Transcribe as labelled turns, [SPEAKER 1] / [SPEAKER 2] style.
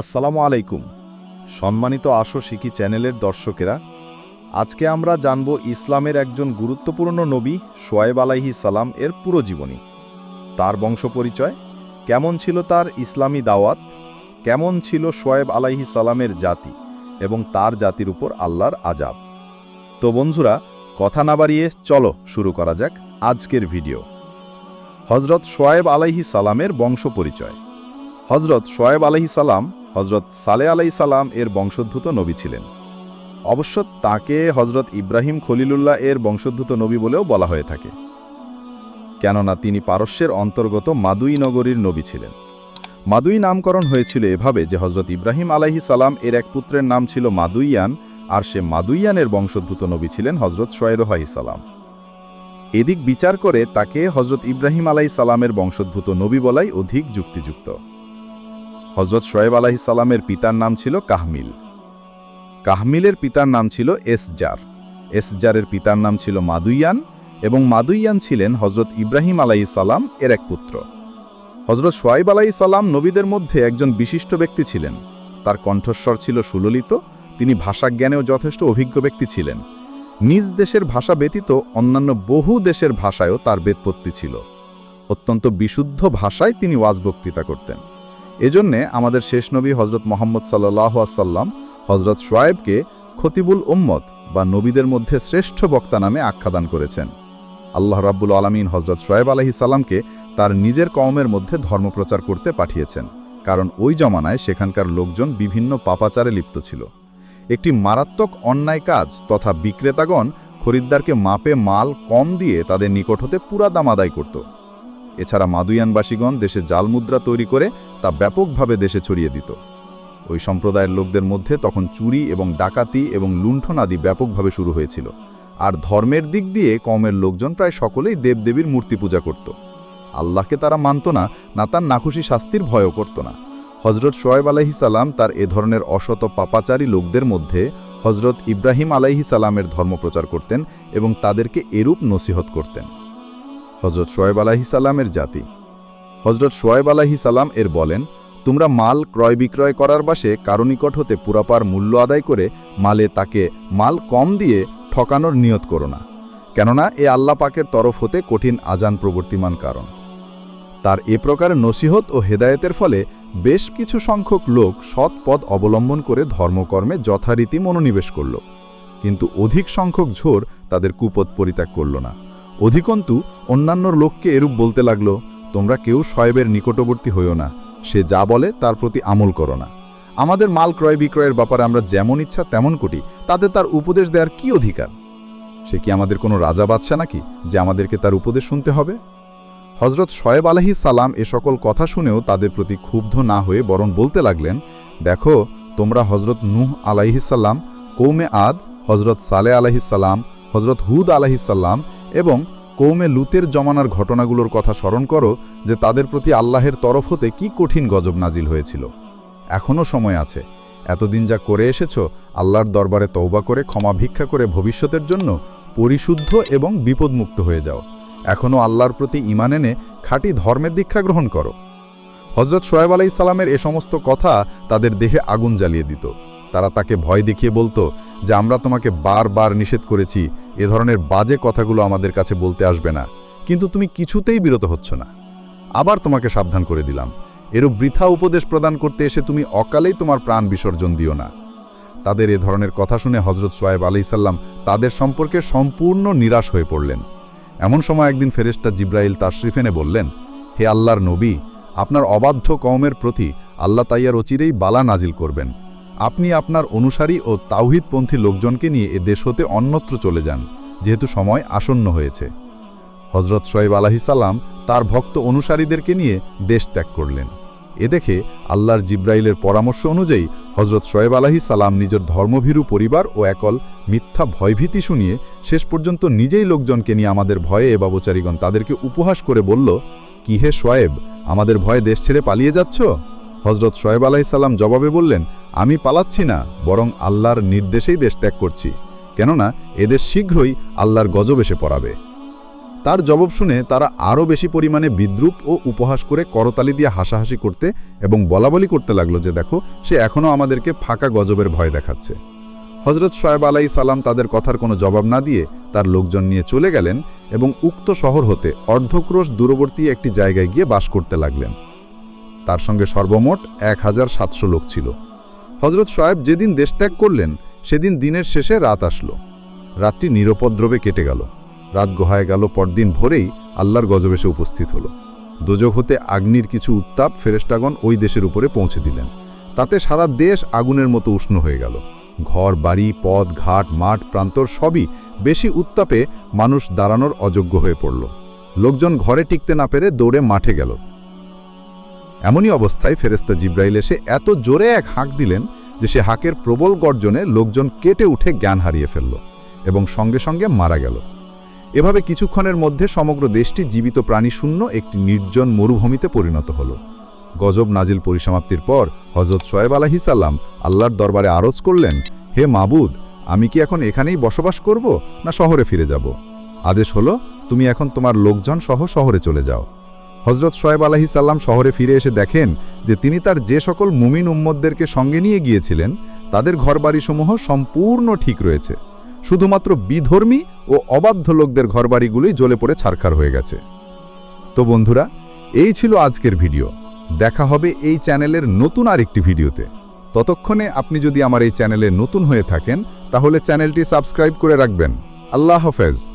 [SPEAKER 1] আসসালামু আলাইকুম। সম্মানিত আসো শিখি চ্যানেলের দর্শকেরা, আজকে আমরা জানব ইসলামের একজন গুরুত্বপূর্ণ নবী সোয়েব আলাইহি সালাম এর পুরো জীবনী। তার বংশ পরিচয় কেমন ছিল তার ইসলামী দাওয়াত, কেমন ছিল সোয়েব আলাইহি সালামের জাতি এবং তার জাতির উপর আল্লাহর আজাব তো বন্ধুরা, কথা না বাড়িয়ে চলো শুরু করা যাক আজকের ভিডিও। হজরত সোয়েব আলাইহি সালামের বংশ পরিচয় হজরত সোয়েব আলহি সালাম হজরত সালে আলাই সালাম এর বংশোদ্ভূত নবী ছিলেন। অবশ্য তাকে হজরত ইব্রাহিম খলিলুল্লাহ এর বংশোদ্ভূত নবী বলেও বলা হয়ে থাকে। কেননা তিনি পারস্যের অন্তর্গত মাদুই নগরীর নবী ছিলেন। মাদুই নামকরণ হয়েছিল এভাবে যে হজরত ইব্রাহিম আলাহি সালাম এর এক পুত্রের নাম ছিল মাদুইয়ান, আর সে মাদুইয়ানের বংশোদ্ভূত নবী ছিলেন হজরত সোয়েরোহাই সালাম। এদিক বিচার করে তাকে হজরত ইব্রাহিম আলাই সালামের বংশোদ্ভূত নবী বলাই অধিক যুক্তিযুক্ত। হজরত শোয়েব আলাহি সালামের পিতার নাম ছিল কাহমিল। কাহমিলের পিতার নাম ছিল এসজার। এসজারের পিতার নাম ছিল মাদুইয়ান এবং মাদুইয়ান ছিলেন হজরত ইব্রাহিম আলাহি সালাম এর এক পুত্র। হজরত সোয়াইব সালাম নবীদের মধ্যে একজন বিশিষ্ট ব্যক্তি ছিলেন। তার কণ্ঠস্বর ছিল সুললিত, তিনি ভাষাজ্ঞানেও যথেষ্ট অভিজ্ঞ ব্যক্তি ছিলেন। নিজ দেশের ভাষা ব্যতীত অন্যান্য বহু দেশের ভাষায়ও তার বেদপত্তি ছিল। অত্যন্ত বিশুদ্ধ ভাষায় তিনি ওয়াজ বক্তৃতা করতেন। এজন্যে আমাদের শেষ নবী হজরত মোহাম্মদ সাল্লাহ আসাল্লাম হজরত শোয়েবকে খতিবুল উম্মত বা নবীদের মধ্যে শ্রেষ্ঠ বক্তা নামে আখ্যাদান করেছেন। আল্লাহ রাব্বুল আলমিন হজরত শোয়েব আলহি সাল্লামকে তার নিজের কওমের মধ্যে ধর্মপ্রচার করতে পাঠিয়েছেন, কারণ ওই জমানায় সেখানকার লোকজন বিভিন্ন পাপাচারে লিপ্ত ছিল। একটি মারাত্মক অন্যায় কাজ তথা বিক্রেতাগণ খরিদ্দারকে মাপে মাল কম দিয়ে তাদের নিকট হতে পুরা দাম আদায় করত। এছাড়া মাদুয়ানবাসীগণ দেশে জাল মুদ্রা তৈরি করে তা ব্যাপকভাবে দেশে ছড়িয়ে দিত। ওই সম্প্রদায়ের লোকদের মধ্যে তখন চুরি এবং ডাকাতি এবং লুণ্ঠন আদি ব্যাপকভাবে শুরু হয়েছিল। আর ধর্মের দিক দিয়ে কমের লোকজন প্রায় সকলেই দেবদেবীর মূর্তি পূজা করত। আল্লাহকে তারা মানত না না তার নাখুশি শাস্তির ভয়ও করত না। হজরত শোয়েব আলাহি সালাম তার এ ধরনের অশত পাপাচারী লোকদের মধ্যে হজরত ইব্রাহিম আলাইহি সালামের ধর্ম প্রচার করতেন এবং তাদেরকে এরূপ নসিহত করতেন। হজরত শোয়েব আলাহি সাল্লামের জাতি। হজরত শোয়েব আলাহি সাল্লাম এর বলেন, তোমরা মাল ক্রয় বিক্রয় করার বাসে কারও নিকট হতে পুরাপার মূল্য আদায় করে মালে তাকে মাল কম দিয়ে ঠকানোর নিয়ত করো না। কেননা এ আল্লাহ পাকের তরফ হতে কঠিন আজান প্রবর্তিমান কারণ। তার এ প্রকার নসিহত ও হেদায়েতের ফলে বেশ কিছু সংখ্যক লোক সৎ পথ অবলম্বন করে ধর্মকর্মে যথারীতি মনোনিবেশ করল। কিন্তু অধিক সংখ্যক ঝোর তাদের কুপথ পরিত্যাগ করল না। অধিকন্তু অন্যান্য লোককে এরূপ বলতে লাগল, তোমরা কেউ শয়েবের নিকটবর্তী হইও না, সে যা বলে তার প্রতি আমল করো না। আমাদের মাল ক্রয় বিক্রয়ের ব্যাপারে আমরা যেমন ইচ্ছা তেমন করি, তাতে তার উপদেশ দেওয়ার কি অধিকার? সে কি আমাদের কোনো রাজা বাদশা নাকি, যে আমাদেরকে তার উপদেশ শুনতে হবে? হজরত শয়েব আলহি সালাম এ সকল কথা শুনেও তাদের প্রতি ক্ষুব্ধ না হয়ে বরং বলতে লাগলেন, দেখো, তোমরা হজরত নুহ আলাইহিসাল্লাম কৌমে আদ হজরত সালে আলাহিসাল্লাম হজরত হুদ আলাহিসাল্লাম এবং কৌমে লুতের জমানার ঘটনাগুলোর কথা স্মরণ করো যে তাদের প্রতি আল্লাহের তরফ হতে কি কঠিন গজব নাজিল হয়েছিল। এখনও সময় আছে। এতদিন যা করে এসেছ, আল্লাহর দরবারে তৌবা করে, ক্ষমা ভিক্ষা করে ভবিষ্যতের জন্য পরিশুদ্ধ এবং বিপদমুক্ত হয়ে যাও। এখনও আল্লাহর প্রতি ইমান এনে খাঁটি ধর্মের দীক্ষা গ্রহণ করো। হজরত সোয়েব আলাই সালামের এ সমস্ত কথা তাদের দেহে আগুন জ্বালিয়ে দিত। তারা তাকে ভয় দেখিয়ে বলতো যে আমরা তোমাকে বারবার নিষেধ করেছি, এ ধরনের বাজে কথাগুলো আমাদের কাছে বলতে আসবে না। কিন্তু তুমি কিছুতেই বিরত হচ্ছ না। আবার তোমাকে সাবধান করে দিলাম। এরূপ বৃথা উপদেশ প্রদান করতে এসে তুমি অকালেই তোমার প্রাণ বিসর্জন দিও না। তাদের এ ধরনের কথা শুনে হজরত সোয়েব আলাইসাল্লাম তাদের সম্পর্কে সম্পূর্ণ নিরাশ হয়ে পড়লেন। এমন সময় একদিন ফেরেস্তা জিব্রাইল তাশরিফ এনে বললেন, হে আল্লাহর নবী, আপনার অবাধ্য কওমের প্রতি আল্লাহ তাইয়ার অচিরেই বালা নাজিল করবেন। আপনি আপনার অনুসারী ও তাওহিদপন্থী লোকজনকে নিয়ে এ দেশ হতে অন্যত্র চলে যান, যেহেতু সময় আসন্ন হয়েছে। হজরত সোয়েব আলাহিসাল্লাম তার ভক্ত অনুসারীদেরকে নিয়ে দেশ ত্যাগ করলেন। এ দেখে আল্লাহর জিব্রাইলের পরামর্শ অনুযায়ী হজরত সোয়েব আলাহি সালাম নিজের ধর্মভীরু পরিবার ও একল মিথ্যা ভয়ভীতি শুনিয়ে শেষ পর্যন্ত নিজেই লোকজনকে নিয়ে আমাদের ভয়ে এ বাবচারীগণ তাদেরকে উপহাস করে বলল, কি হে সোয়েব আমাদের ভয়ে দেশ ছেড়ে পালিয়ে যাচ্ছ? হজরত সোয়েব আলাহিসাল্লাম জবাবে বললেন, আমি পালাচ্ছি না, বরং আল্লাহর নির্দেশেই দেশ ত্যাগ করছি। কেননা এদেশ শীঘ্রই আল্লাহর গজব এসে পড়াবে।
[SPEAKER 2] তার জবাব শুনে তারা আরও বেশি পরিমাণে বিদ্রুপ ও উপহাস করে করতালি দিয়ে হাসাহাসি করতে এবং বলাবলি করতে লাগল যে, দেখো, সে এখনও আমাদেরকে ফাঁকা গজবের ভয় দেখাচ্ছে। হজরত শোয়েব আলাই সালাম তাদের কথার কোনো জবাব না দিয়ে তার লোকজন নিয়ে চলে গেলেন এবং উক্ত শহর হতে অর্ধক্রোশ দূরবর্তী একটি জায়গায় গিয়ে বাস করতে লাগলেন। তার সঙ্গে সর্বমোট এক হাজার সাতশো লোক ছিল। হজরত শোয়েব যেদিন দেশত্যাগ করলেন, সেদিন দিনের শেষে রাত আসলো। রাতটি নিরপদ্রবে কেটে গেল। রাত গোহায় গেল, পরদিন ভোরেই আল্লাহর গজবেশে উপস্থিত হলো। দোজক হতে আগ্নির কিছু উত্তাপ ফেরেস্টাগণ ওই দেশের উপরে পৌঁছে দিলেন। তাতে সারা দেশ আগুনের মতো উষ্ণ হয়ে গেল। ঘর, বাড়ি, পথ, ঘাট, মাঠ, প্রান্তর সবই বেশি উত্তাপে মানুষ দাঁড়ানোর অযোগ্য হয়ে পড়ল। লোকজন ঘরে টিকতে না পেরে দৌড়ে মাঠে গেল। এমনই অবস্থায় ফেরেস্তা জিব্রাইল এসে এত জোরে এক হাঁক দিলেন যে সে হাঁকের প্রবল গর্জনে লোকজন কেটে উঠে জ্ঞান হারিয়ে ফেলল এবং সঙ্গে সঙ্গে মারা গেল। এভাবে কিছুক্ষণের মধ্যে সমগ্র দেশটি জীবিত প্রাণীশূন্য একটি নির্জন মরুভূমিতে পরিণত হল। গজব নাজিল পরিসমাপ্তির পর হজরত শোয়েব আলাহিসাল্লাম আল্লাহর দরবারে আরজ করলেন, হে মাবুদ, আমি কি এখন এখানেই বসবাস করব না শহরে ফিরে যাব? আদেশ হলো, তুমি এখন তোমার লোকজন সহ শহরে চলে যাও। হজরত শোয়েব আলাহিসাল্লাম শহরে ফিরে এসে দেখেন যে তিনি তার যে সকল মুমিন উম্মদদেরকে সঙ্গে নিয়ে গিয়েছিলেন, তাদের ঘরবাড়িসমূহ সম্পূর্ণ ঠিক রয়েছে। শুধুমাত্র বিধর্মী ও অবাধ্য লোকদের ঘরবাড়িগুলোই জ্বলে পড়ে ছারখার হয়ে গেছে। তো বন্ধুরা, এই ছিল আজকের ভিডিও। দেখা হবে এই চ্যানেলের নতুন আরেকটি ভিডিওতে। ততক্ষণে আপনি যদি আমার এই চ্যানেলে নতুন হয়ে থাকেন, তাহলে চ্যানেলটি সাবস্ক্রাইব করে রাখবেন। আল্লাহ হাফেজ।